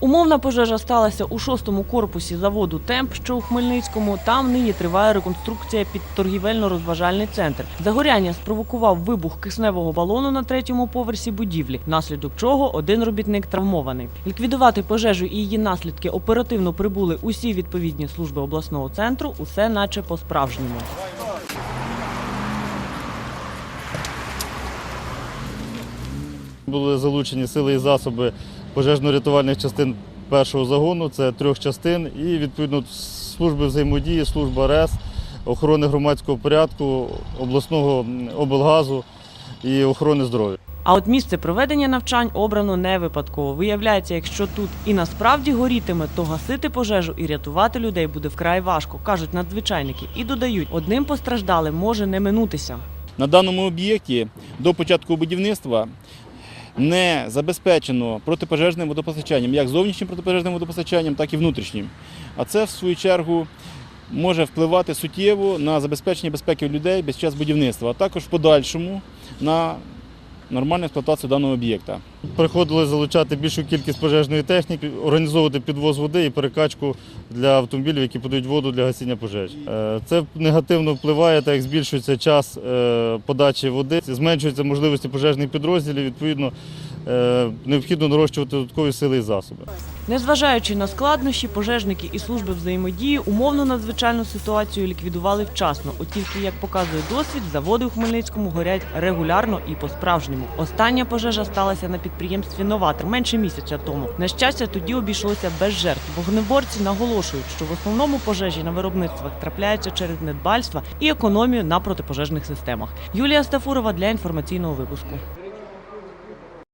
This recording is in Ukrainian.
Умовна пожежа сталася у шостому корпусі заводу Темп, що у Хмельницькому. Там нині триває реконструкція під торгівельно-розважальний центр. Загоряння спровокував вибух кисневого балону на третьому поверсі будівлі, внаслідок чого один робітник травмований. Ліквідувати пожежу і її наслідки оперативно прибули усі відповідні служби обласного центру. Усе наче по-справжньому. Були залучені сили і засоби пожежно-рятувальних частин першого загону, це трьох частин, і відповідно служби взаємодії, служба РЕС, охорони громадського порядку, обласного облгазу і охорони здоров'я. А от місце проведення навчань обрано не випадково. Виявляється, якщо тут і насправді горітиме, то гасити пожежу і рятувати людей буде вкрай важко, кажуть надзвичайники. І додають, одним постраждалим може не минутися. На даному об'єкті до початку будівництва не забезпечено протипожежним водопостачанням, як зовнішнім протипожежним водопостачанням, так і внутрішнім. А це, в свою чергу, може впливати суттєво на забезпечення безпеки людей під час будівництва, а також в подальшому на нормальну експлуатацію даного об'єкта. Приходили залучати більшу кількість пожежної техніки, організовувати підвоз води і перекачку для автомобілів, які подають воду для гасіння пожеж. Е, Це негативно впливає, так як збільшується час е, подачі води, зменшуються можливості пожежних підрозділів. Відповідно, необхідно нарощувати додаткові сили і засоби. Незважаючи на складнощі, пожежники і служби взаємодії умовну надзвичайну ситуацію ліквідували вчасно. От тільки, як показує досвід, заводи у Хмельницькому горять регулярно і по-справжньому. Остання пожежа сталася на підприємстві Новатор менше місяця тому. На щастя, тоді обійшлося без жертв. Вогнеборці наголошують, що в основному пожежі на виробництвах трапляються через недбальство і економію на протипожежних системах. Юлія Стафурова для інформаційного випуску.